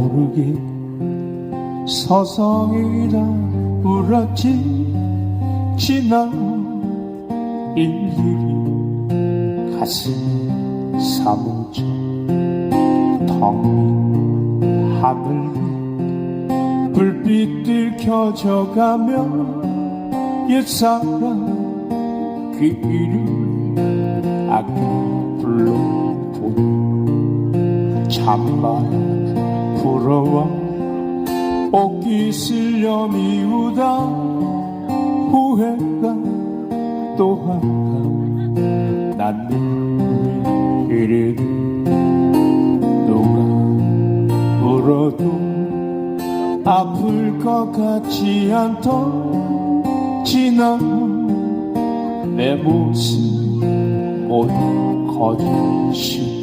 여기 서성이라 울었지. 지난 일들이 가슴이 사무쳐 텅빈 하늘 불빛들 켜져가며 옛사랑 그 이름 아껴 불러보니 참말 부러워 옷기 쓸려 미우다 후회가 또 한가 난 이래도 누가 울어도 아플 것 같지 않던 지난 내 모습 모두 거짓이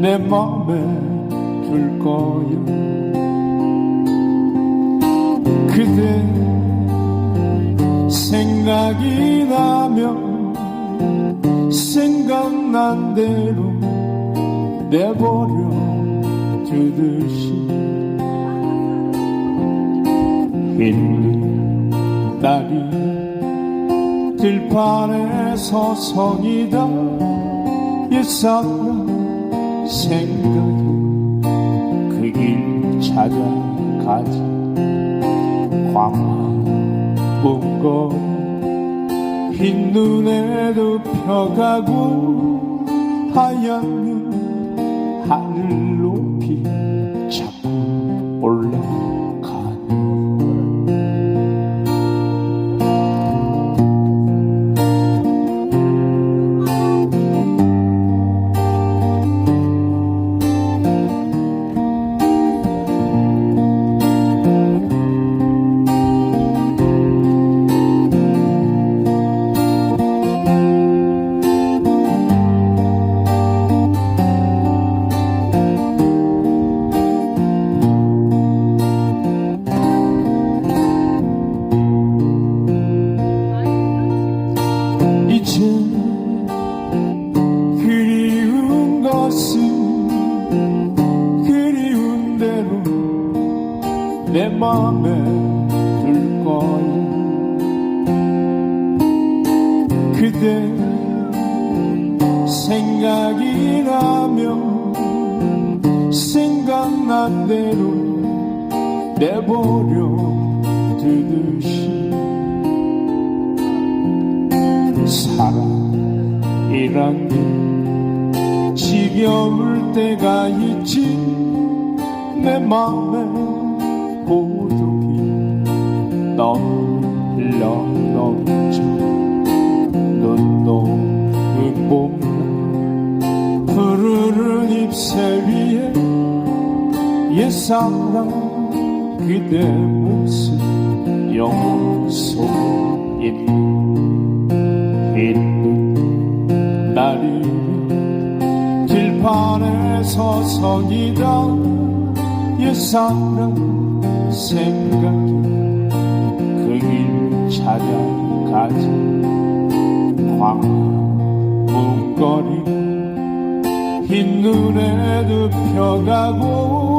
내 맘에 둘 거야. 그대 생각이 나면 생각난 대로 내버려 두듯이 힘든 날이 들판에 서 성이다. 옛사랑 생각이 그길 찾아가지. 광문거리 흰 눈에도 펴가고 하얀 눈 하늘 높이 내 맘에 둘 거야. 그대 생각이 나면 생각난 대로 내버려 두듯이. 사랑이란 게 지겨울 때가 있지. 내 맘에 고독이 너무 흘러넘쳐 눈도 봄날 푸르른 잎새 위에 옛사랑 그대 모습 영혼 속에 있는 있는 날이면 길판에 서성이다 옛사랑 생각이 그길 찾아가지 광문거리 흰 눈에도 펴가고